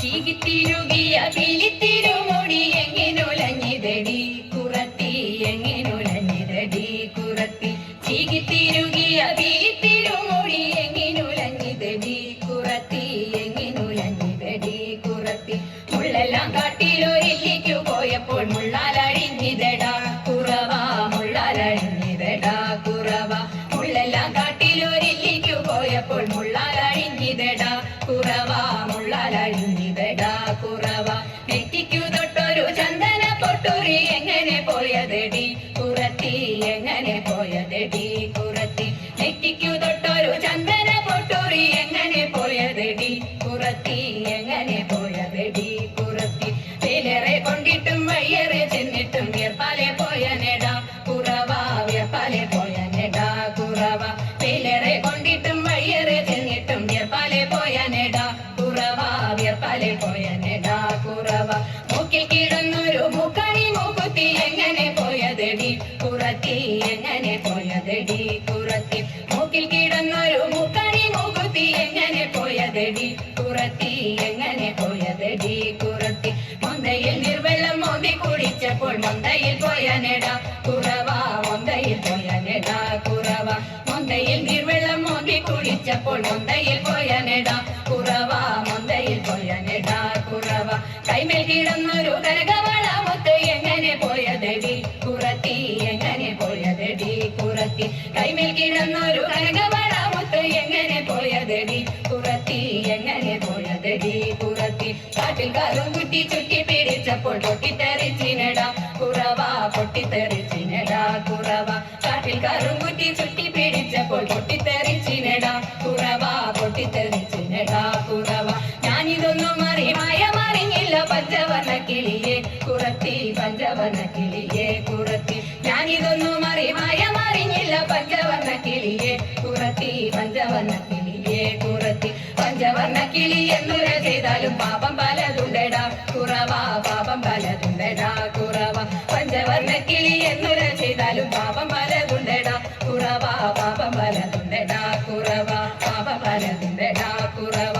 ചീകിത്തിരുകിയ പിലിത്തിരുമുടി എങ്ങിനുലഞ്ഞിതടി കുറത്തി എങ്ങിനുലഞ്ഞിതടി കുറത്തി ചീകിത്തിരുകിയ പിലിത്തിരുമുടി എങ്ങിനുലഞ്ഞിതടി കുറത്തി എങ്ങിനുലഞ്ഞിതടി കുറത്തി മുള്ളെല്ലാം കാട്ടിലൊരില്ലിക്കു പോയപ്പോൾ മുള്ളാലഴിഞ്ഞിതടാ. കുറവ മുള്ളാലഴിഞ്ഞിതടാ. കുറവ മുള്ളെല്ലാം കാട്ടിലൊരില്ലിക്കു പോയപ്പോൾ മുള്ളാലഴിഞ്ഞിതടാ. കുറവ മുള്ളാലഴിഞ്ഞിതടാ എങ്ങനെ പോയതെടി? കുറത്തി എങ്ങനെ പോയതെടി? കുറത്തി നെറ്റിക്കു തൊട്ടൊരു ചന്ദന പോയതെടി കുറത്തി എങ്ങനെ പോയതെടി പുറത്തി മൂക്കിൽ കിടന്നൊരു മുക്കണി മുകുത്തി എങ്ങനെ പോയതെടി പുറത്തി എങ്ങനെ പോയതെടി കുറത്തി മൊന്തയിൽ നിർവെള്ളം മോന്തി കുടിച്ചപ്പോൾ മൊന്തയിൽ പോയ നെട കുറവ മൊന്തയിൽ പോയ നെട കുറവ. മൊന്തയിൽ നിർവെള്ളം മോന്തി കുടിച്ചപ്പോൾ മൊന്തയിൽ പോയ നെട കുറവ മൊന്തയിൽ പോയ നെട കുറവ. കൈമേൽ കിടന്നൊരു കനകവള കൈമേൽ കിടന്നൊരു കനകവള മുത്ത് എങ്ങനെ പോയതടി? പുറത്തി എങ്ങനെ പോയതടി? പുറത്തി കാട്ടിൽ കാലും കുട്ടി ചുറ്റി പിടിച്ചപ്പോൾ പൊട്ടിത്തെറിച്ചിനട. കുറവ പൊട്ടിത്തെറിച്ചിനട. കുറവ കാട്ടിൽ കാലും കുട്ടി ചുറ്റി പിടിച്ചപ്പോൾ പൊട്ടിത്തെറിച്ചിനട. കുറവ പൊട്ടിത്തെറിച്ചിനട. കുറവ. ഞാനിതൊന്നും അറിമായ മറിഞ്ഞില്ല പഞ്ചവർണ കിളിയെ കുറത്തി പഞ്ചവർണ കിളിയെ പഞ്ചവർണ കിളിയെ കുറത്തി പഞ്ചവർണ കിളിയെ കുറത്തി പഞ്ചവർണ കിളി എന്നുര ചെയ്താലും പാപം പലതുണ്ടടാ. കുറവാ പാപം പലതുണ്ടടാ കുറവാ. പഞ്ചവർണ കിളി എന്നുര ചെയ്താലും പാപം പലതുണ്ടടാ. കുറവാ പാപം പലതുണ്ടടാ കുറവാ. പാപം പലതുണ്ടടാ കുറവാ.